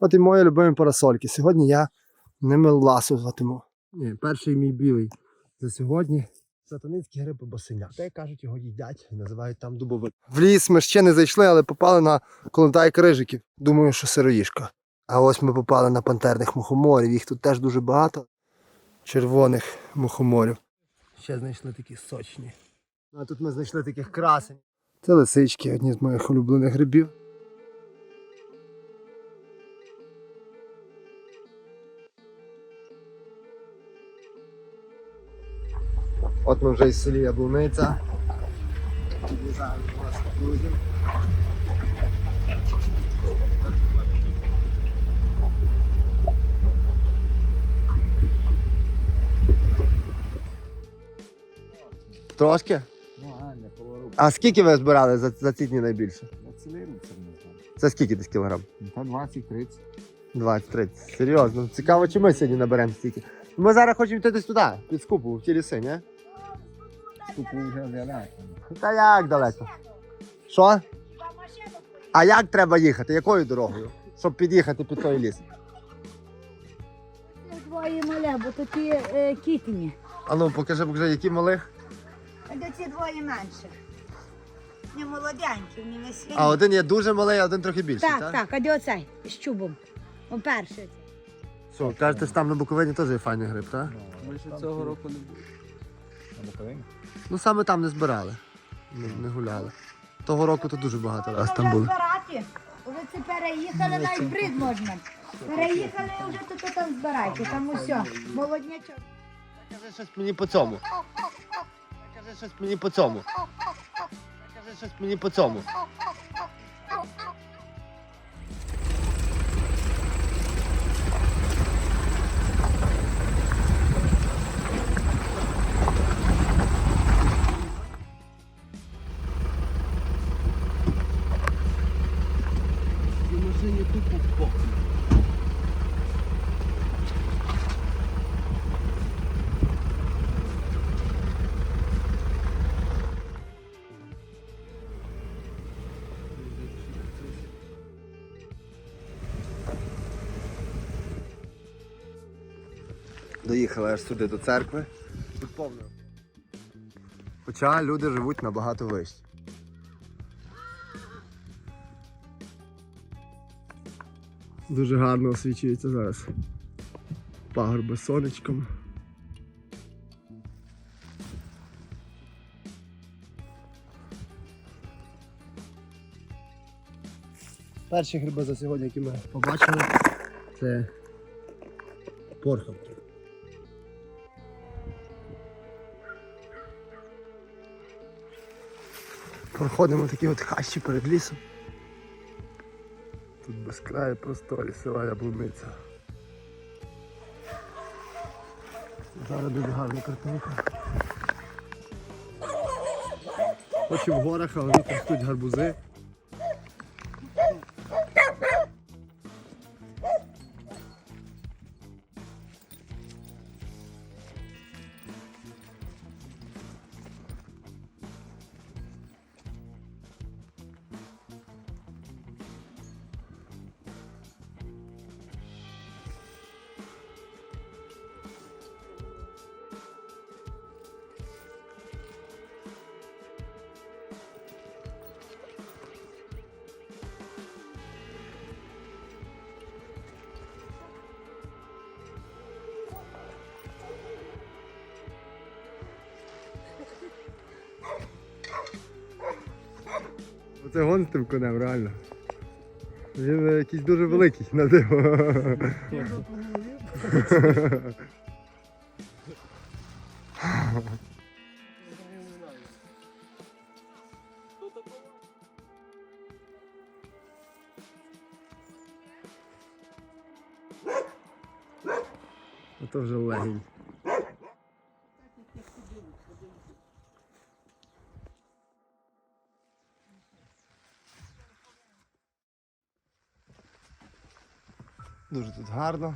От і мої любимі парасольки. Сьогодні я ними ласуватиму. Ні, перший мій білий за сьогодні. Сатаницький гриб босиня. Та як кажуть, його їдять і називають там дубовик. В ліс ми ще не зайшли, але попали на колонтай крижиків. Думаю, що сироїшка. А ось ми попали на пантерних мухоморів. Їх тут теж дуже багато. Червоних мухоморів. Ще знайшли такі сочні. А тут ми знайшли таких красень. Це лисички, одні з моїх улюблених грибів. От ми вже із селі Яблуниця. Під'їжджаємо до наших друзів. Трошки? Ну, а, не поворот. А скільки ви збирали за, за ці дні найбільше? Я цілий рік це не знаю. Це скільки десь кілограм? Ну, Та 20-30. 20-30. Серйозно. Цікаво, чи ми сьогодні наберемо стільки. Ми зараз хочемо йти десь туди, під скупу, в ті ліси, ні? Купу вже далеко. Та як далеко? Що? А як треба їхати? Якою дорогою? Щоб під'їхати під той ліс? Це двоє мале, бо то ті е, кітні. А ну покажи, покажи, які малих. Де ці двоє менших. Не молоденькі, не веселі. А один є дуже малий, а один трохи більший, так, так? так, а де оцей з чубом? О, перший. Що, кажете, що там на Буковині теж є файний гриб, так? Ми ще цього року не були. На Буковині? Ну саме там не збирали. Не, не гуляли. Того року то дуже багато раз там були. збирати. Ви це переїхали, навіть брид можна. Переїхали і вже тут там збирайте, там усе. Молоднячок. Кажи щось мені по цьому. Кажи щось мені по цьому. Кажи щось мені по цьому. Доїхали аж сюди до церкви. Тут повно. Хоча люди живуть набагато вище. Дуже гарно освічується зараз. Пагорби з сонечком. Перші гриби за сьогодні, які ми побачили, це порхавки. Проходимо такі от хащі перед лісом. Тут безкрає просто лісова Яблуниця. Зараз дуже гарна картинка. Хоч в горах, але тут гарбузи. Оце гон з тим конем, реально. Він е, якийсь дуже великий на диво. Дуже тут гарно.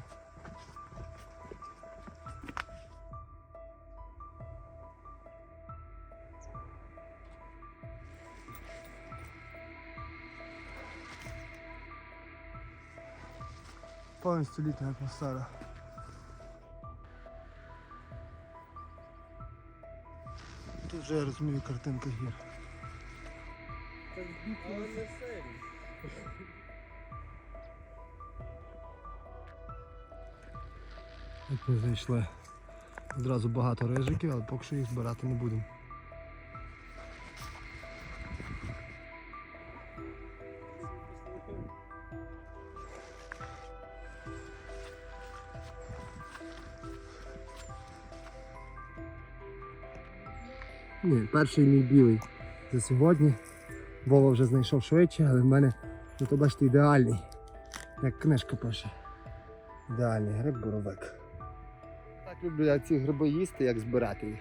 Повністю літня атмосфера. Тут вже я розумію картинка гір. От зайшли. Одразу багато рижиків, але поки що їх збирати не будемо. Ні, перший мій білий за сьогодні. Вова вже знайшов швидше, але в мене, ну то бачите, ідеальний. Як книжка пише. Ідеальний гриб боровик. Люблю я ці гриби їсти, як збирати їх.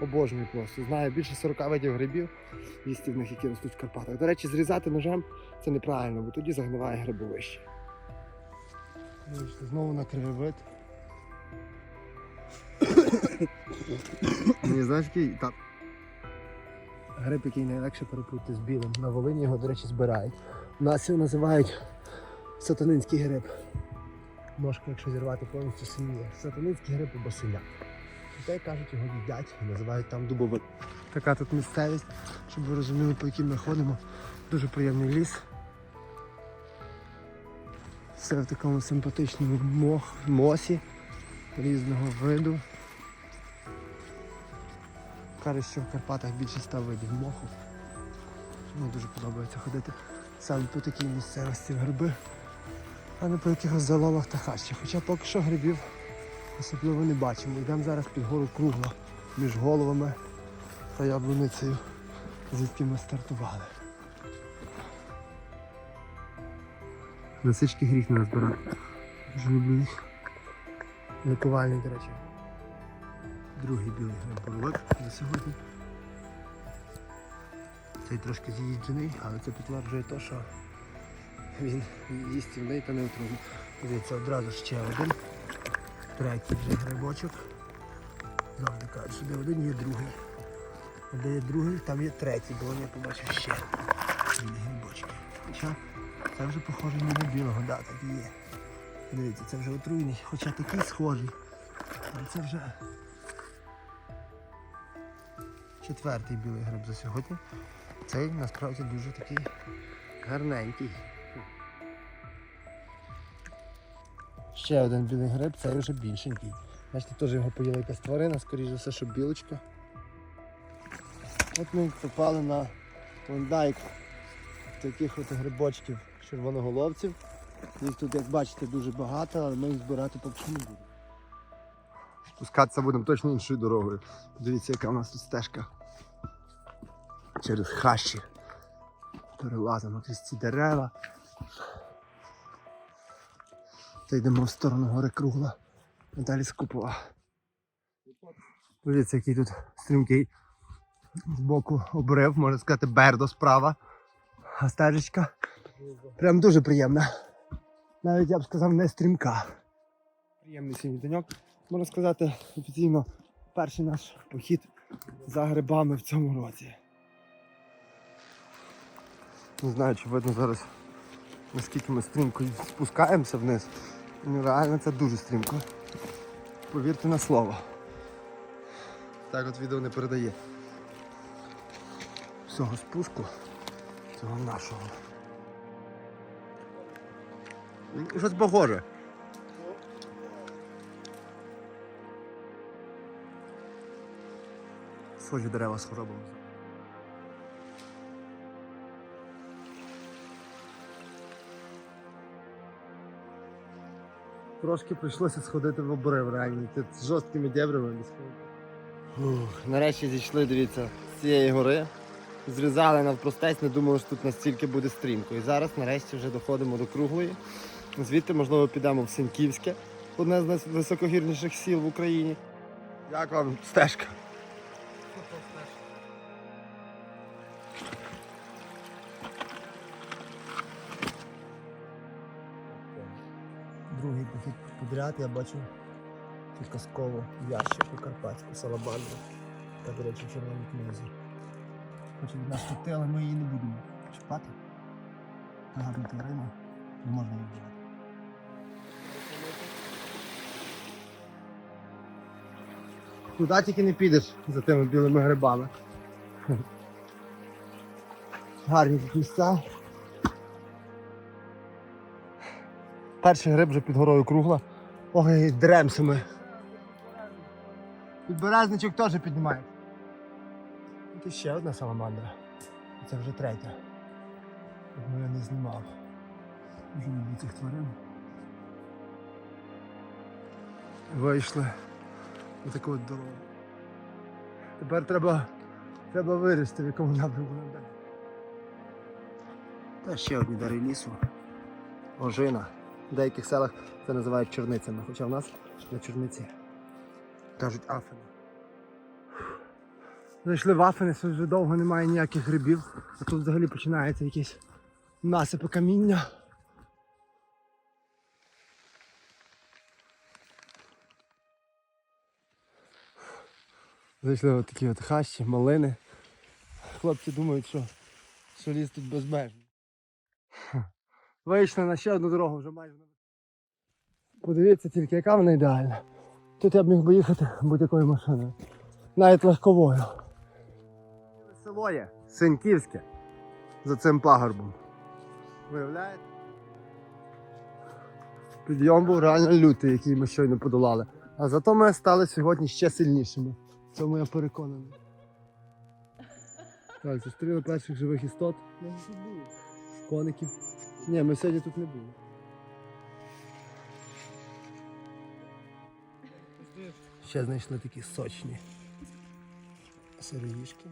Обожнюю просто. Знаю більше 40 видів грибів, їстівних, які ростуть в Карпатах. До речі, зрізати ножем це неправильно, бо тоді загниває грибовище. Знову на краєвид. Мені знаєш, який так. Гриб, який найлегше переплутати з білим. На Волині його, до речі, збирають. У нас його називають сатанинський гриб. Ножку, якщо зірвати повністю сильніє. Сатанинський гриб або синяк. Дітей кажуть, його їдять і називають там дубовик. Така тут місцевість, щоб ви розуміли, по якій ми ходимо. Дуже приємний ліс. Все в такому симпатичному мох, мосі різного виду. Кажуть, що в Карпатах більше ста видів моху. Мені дуже подобається ходити саме по такій місцевості гриби, а не по якихось заломах та хащах. Хоча поки що грибів особливо не бачимо. Йдемо зараз під гору кругло між головами та яблуницею, звідки ми стартували. Лисички гріх не назбирати. Дуже люблю їх. Лікувальний, до речі. Другий білий грибовик на сьогодні. Цей трошки з'їжджений, але це підтверджує те, що він їстівний та не отруйний. Дивіться, одразу ще один. Третій вже грибочок. Завжди кажуть, де один є другий. Де є другий, там є третій, бо я побачив ще грибочки. Хоча це вже похоже не на білого, да, так і є. Дивіться, це вже отруйний, хоча такий схожий. Але це вже четвертий білий гриб за сьогодні. Цей насправді дуже такий гарненький. Ще один білий гриб, цей вже більшенький. Бачите, теж його поїла якась тварина, скоріш за все, що білочка. От ми попали на клондайк таких от грибочків червоноголовців. Їх тут, як бачите, дуже багато, але ми їх збирати поки не будемо. Спускатися будемо точно іншою дорогою. Дивіться, яка у нас тут стежка. Через хащі. Перелазимо крізь ці дерева. Та йдемо в сторону гори кругла. А далі скупова. Дивіться, який тут стрімкий збоку обрив, можна сказати, бердо справа. А стежечка прям дуже приємна. Навіть я б сказав, не стрімка. Приємний сьогодні деньок. Можна сказати, офіційно перший наш похід за грибами в цьому році. Не знаю, чи видно зараз, наскільки ми стрімко спускаємося вниз. Реально це дуже стрімко. Повірте на слово. Так от відео не передає. Всього спуску, цього нашого. Щось похоже. Схожі дерева з хворобами. Трошки прийшлося сходити в обрив реально. Тут з жорсткими дебрами не. Нарешті зійшли, дивіться, з цієї гори. Зрізали навпростець, не думали, що тут настільки буде стрімко. І зараз нарешті вже доходимо до круглої. Звідти, можливо, підемо в Сеньківське, одне з найвисокогірніших сіл в Україні. Як вам стежка? підряд я бачу підказково ящик у карпатську салабанду. Та, до речі, в червоній книзі. Хоч від нас тут, але ми її не будемо чіпати. Гарна тварина, не можна її вбивати. Куди тільки не підеш за тими білими грибами. Гарні тут місця. Перший гриб вже під горою кругла. Ой, дремся ми. Підберезничок теж піднімає. Тут ще одна саламандра. І Це вже третя. Одну я не знімав. Дуже люблю цих тварин. Вийшли на таку от дорогу. Тепер треба, треба вирішити, в якому напрямку нам. Та ще одні дари лісу. Ожина. В деяких селах це називають чорницями, хоча в нас на чорниці кажуть афини. Зайшли в афини, вже довго немає ніяких грибів, а тут взагалі починається якісь насипи каміння. Зайшли от такі от хащі, малини. Хлопці думають, що, що ліс тут безмежний. Вийшли на ще одну дорогу вже майже. Подивіться тільки, яка вона ідеальна. Тут я б міг би їхати будь-якою машиною. Навіть легковою. Село є Синьківське. За цим пагорбом. Виявляєте? Підйом був реально лютий, який ми щойно подолали. А зато ми стали сьогодні ще сильнішими. В цьому я переконаний. Так, зустріли перших живих істот. Коників. Ні, ми сьогодні тут не були. Ще знайшли такі сочні сироїшки.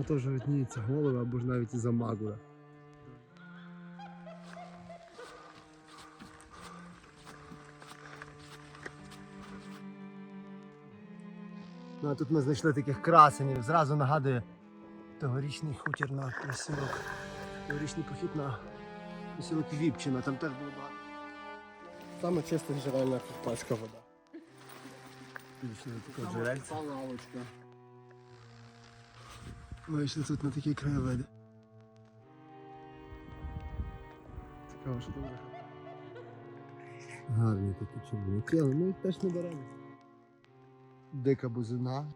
А то вже видніється голова або ж навіть і замагура. Ну а тут ми знайшли таких красенів. Зразу нагадує тогорічний хутір на посілок. Тогорічний похід на посілок Віпчина, там теж було багато. Саме чиста джерельна карпатська вода. Пішли на таку джерельця. лавочка. Вийшли тут на такі краєвиди. Цікаво, що там за. Гарні такі червоняки, але ми їх теж не беремо. Дика бузина.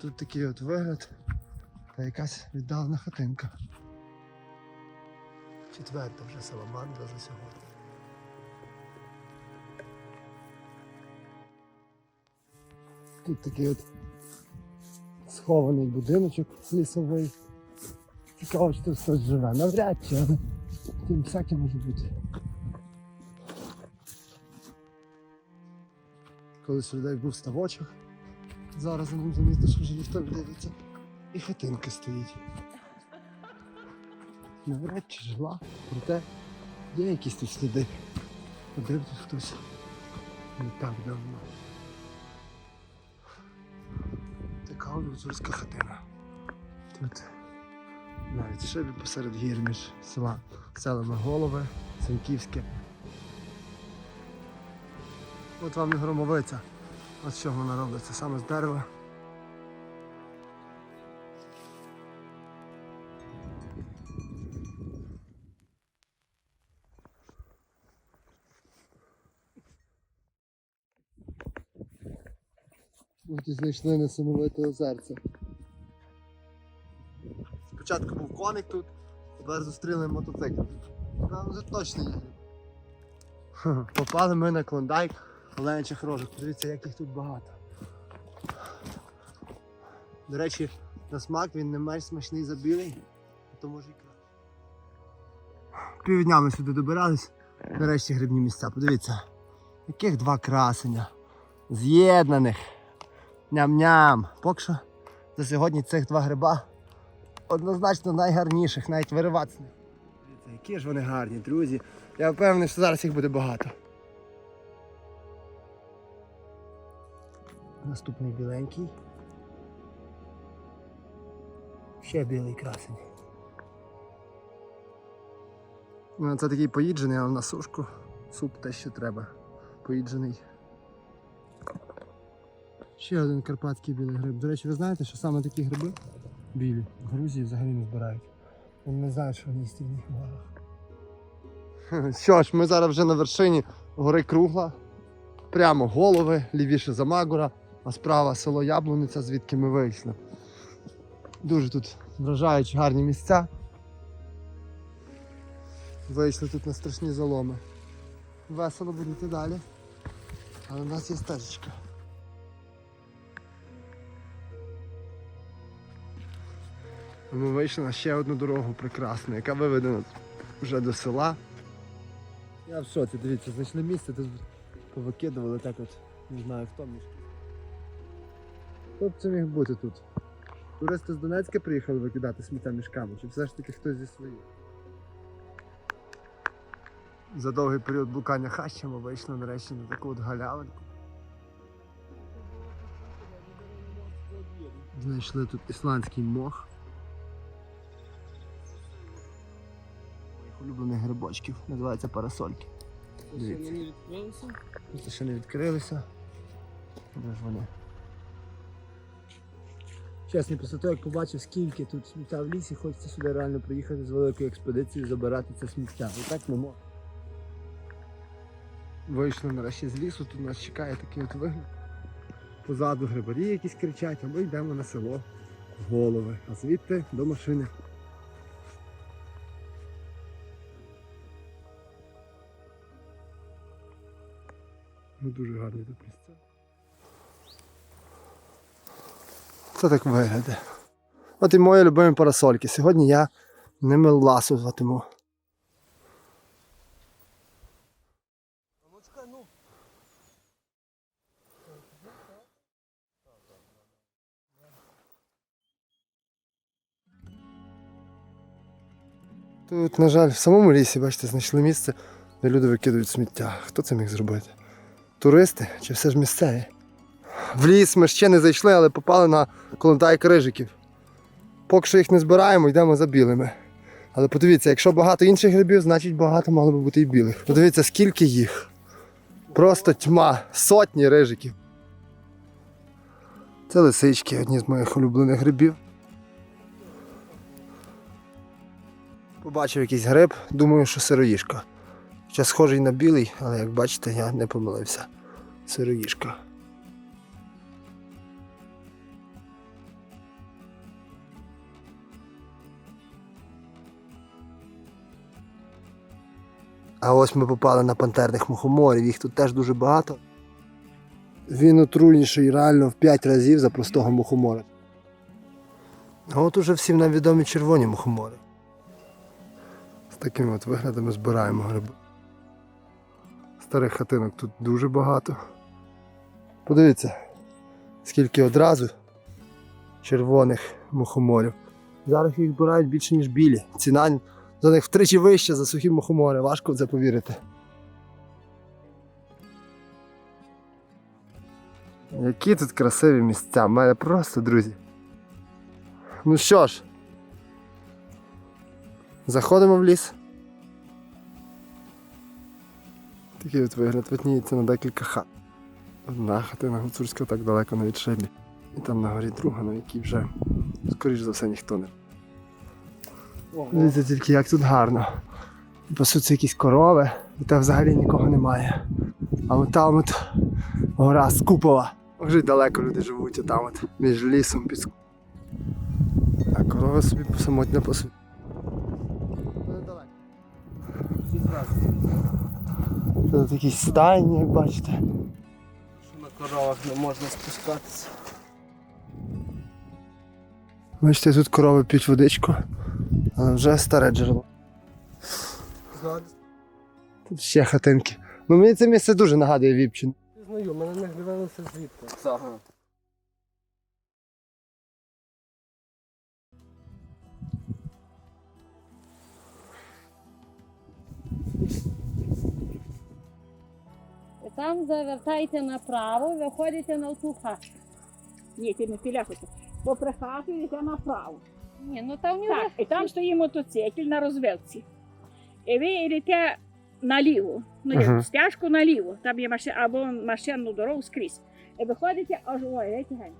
Тут такий от вигляд та якась віддалена хатинка. Четверта вже саламандра за сьогодні. Тут такий от схований будиночок лісовий. Цікаво, чи тут хтось живе. Навряд чи, але тим всяке може бути. Колись людей був ставочок. Зараз за ним замітно, що вже ніхто не дивиться. І хатинка стоїть. Навряд чи жила, проте є якісь тут сліди. Ходив тут хтось не так давно. Така гуцульська хатина. Тут навіть шибі посеред гір між села, селами Голови, Сеньківське. От вам і громовиця. От з чого вона робиться, саме з дерева. От знайшли несамовите озерце. Спочатку був коник тут, тепер зустріли мотоцикл. Там вже точно є. Попали ми на клондайк оленячих рожок. Подивіться, як їх тут багато. До речі, на смак він не менш смачний за білий, а то може і краще. Півдня ми сюди добирались. Нарешті грибні місця. Подивіться, яких два красення. З'єднаних. Ням-ням. Поки що за сьогодні цих два гриба однозначно найгарніших, навіть вириватися. Які ж вони гарні, друзі. Я впевнений, що зараз їх буде багато. Наступний біленький. Ще білий красень. Ну, Це такий поїджений, але на сушку. Суп те, що треба. Поїджений. Ще один карпатський білий гриб. До речі, ви знаєте, що саме такі гриби білі в Грузії взагалі не збирають. Вони не знають, що вони в їх горах. Що ж, ми зараз вже на вершині гори Кругла. Прямо голови, лівіше за Магура, а справа село Яблуниця, звідки ми вийшли. Дуже тут вражаючі гарні місця. Вийшли тут на страшні заломи. Весело буде йти далі. Але в нас є стежечка. Ми вийшли на ще одну дорогу прекрасну, яка виведена вже до села. Я в шоці, дивіться, знайшли місце, тут повикидували так от, не знаю хто між. Хто б це міг бути тут? Туристи з Донецька приїхали викидати сміття мішками, чи все ж таки хтось зі своїх? За довгий період блукання хащами вийшли нарешті на таку от галявинку. Знайшли тут ісландський мох. Улюблених грибочків. Називається парасольки. Дивіться. Просто ще не відкрилися. Де ж вони? Чесно, після того, як побачив, скільки тут сміття в лісі, хочеться сюди реально приїхати з великою експедицією забирати це сміття. І так не можна. Вийшли нарешті з лісу, тут нас чекає такий от вигляд. Позаду грибарі якісь кричать, а ми йдемо на село голови, а звідти до машини. Ну, дуже гарні тут місця. Це так виглядає. От і мої любимі парасольки. Сьогодні я ними ласуватиму. Тут, на жаль, в самому лісі, бачите, знайшли місце, де люди викидують сміття. Хто це міг зробити? Туристи чи все ж місцеві? В ліс ми ще не зайшли, але попали на колонтай крижиків. Поки що їх не збираємо, йдемо за білими. Але подивіться, якщо багато інших грибів, значить багато мало би бути і білих. Подивіться, скільки їх. Просто тьма, сотні рижиків. Це лисички, одні з моїх улюблених грибів. Побачив якийсь гриб, думаю, що сироїшка. Хоча схожий на білий, але як бачите, я не помилився. Сироїшка. А ось ми попали на пантерних мухоморів, їх тут теж дуже багато. Він отруйніший реально в 5 разів за простого мухомора. А от уже всім нам відомі червоні мухомори. З такими от виглядами збираємо гриби. Старих хатинок тут дуже багато. Подивіться, скільки одразу червоних мухоморів. Зараз їх збирають більше, ніж білі. Ціна за них втричі вища за сухі мухомори. Важко в це повірити. Які тут красиві місця, в мене просто друзі. Ну що ж, заходимо в ліс. Такий от вигляд витніється на декілька хат. Одна хатина гуцурська так далеко на відшибі. І там на горі друга, на якій вже, скоріш за все, ніхто не. Дивіться тільки як тут гарно. Пасуться якісь корови, і там взагалі нікого немає. А от там от гора Скупова. Вже далеко люди живуть, а там от між лісом під А корови собі самотньо пасуть. Тут якісь стайні, як бачите. що на коровах не можна спускатися. Бачите, тут корови п'ють водичку, а вже старе джерело. Тут ще хатинки. Ну мені це місце дуже нагадує Віпчин. Знаю, мене не глядалося звідти. Там завертаєте направо, виходите на ту хату. Ні, ти не підляхуйся. Попри хату йдете направо. Ні, ну там не Так, і там стоїть мотоцикл на розвилці. І ви йдете наліво, ну як Ага. стяжку наліво, там є машина або машинну дорогу скрізь. І виходите аж ой, йдете геть.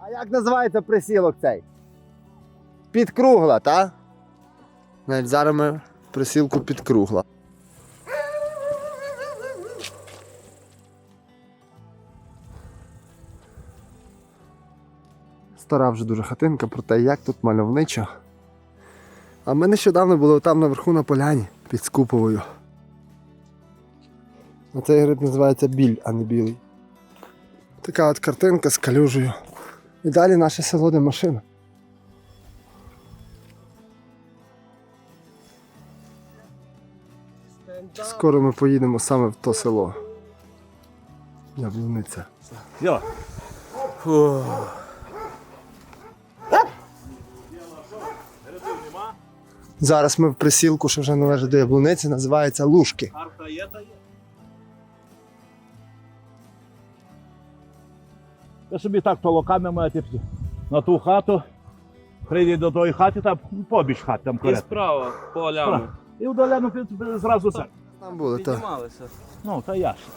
А як називається присілок цей? Підкругла, так? Навіть зараз ми присілку підкругла. Стара вже дуже хатинка, проте як тут мальовничо. А ми нещодавно були там наверху на поляні під Скуповою. Оцей гриб називається біль, а не білий. Така от картинка з калюжею. І далі наше село, де машина. Скоро ми поїдемо саме в то село. Яблуниця. Йо. Зараз ми в присілку, що вже належить до яблуниці, називається Лужки. Карта є та є. Ви собі так толоками піти на ту хату, прийдіть до тої хати, там побіж хати там І коротко. справа, полями. І вдаляно під, зразу це. Там були, так. Піднімалися. Ну, та ясно.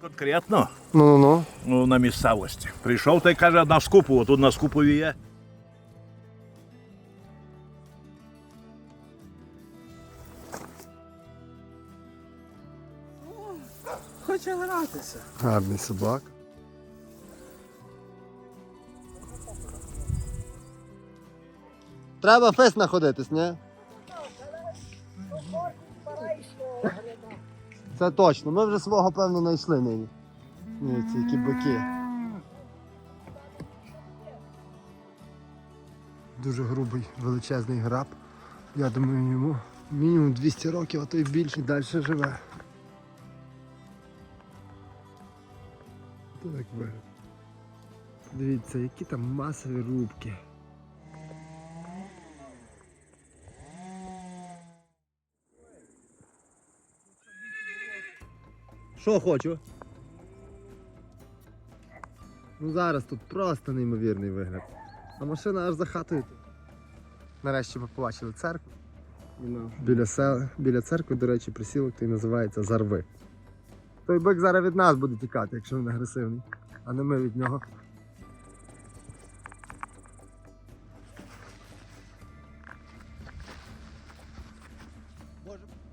Конкретно Ну, ну, ну, на місцевості. Прийшов та й каже, на скупу, тут на скупові є. Хоче гратися. гарний собак. Треба фест знаходитись, ні? Це точно. Ми вже свого певно знайшли нині. Ні, ці які бики. Дуже грубий, величезний граб. Я думаю, йому мінімум 200 років, а то й більше далі живе. Так би. Дивіться, які там масові рубки. Що хочу? Ну зараз тут просто неймовірний вигляд. А машина аж за хатою. Нарешті ми побачили церкву. Біля, сел... Біля церкви, до речі, присілок той називається Зарви. Той бик зараз від нас буде тікати, якщо він агресивний, а не ми від нього.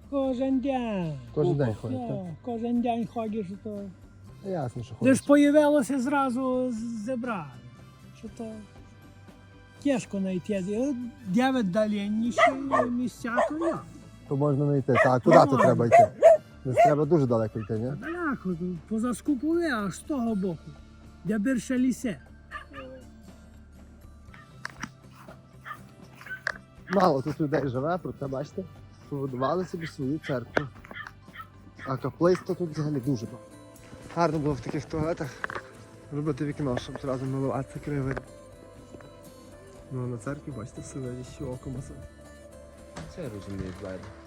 Кожен день. Кожен день ходить, Так? Кожен день ходиш, то. Ясно, що Де ж появилося зразу зебра. Що то тяжко знайти. От Де віддаленіші місця, то я. То можна не йти. Так, куди то треба йти? Десь треба дуже далеко йти, ні? Далеко, тут, поза скупове, аж з того боку. Де більше лісе. Мало тут людей живе, проте бачите, побудували собі свою церкву. А каплиста тут взагалі дуже багато. Гарно було в таких туалетах робити вікно, щоб одразу милуватися кривий. Ну а на церкві, бачите, все що око масо. Це розумієш, Вайда.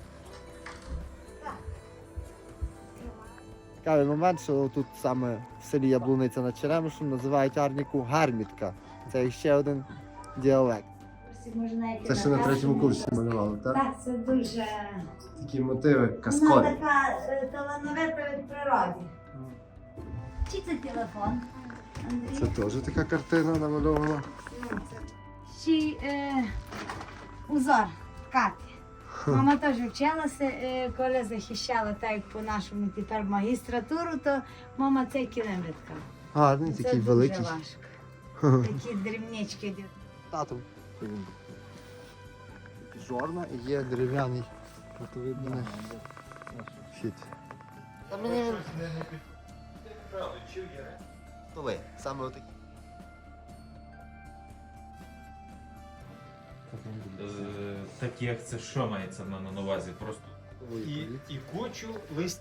Цікавий момент, що тут саме в селі Яблуниця над Черемишем називають Арніку гармітка. Це ще один діалект. Це ще на третьому курсі малювали, так? Так, це дуже. Такі мотиви Вона казкові. така е, талановита від природи. Чи це телефон? Андрій? Це теж така картина намальована. Чи е, узор Каті. Мама теж вчилася, е, коли захищала так як по нашому тепер магістратуру, то мама цей килим відкала. Гарний, Це такий дуже великий. важко. Такі дрібнички. йдуть. Татом. Жорна і є дерев'яний. Ото видно не. Щит. Та мені він... То ви, саме отакі. Е, Так як це що мається на, на увазі? Просто і, і кучу лист.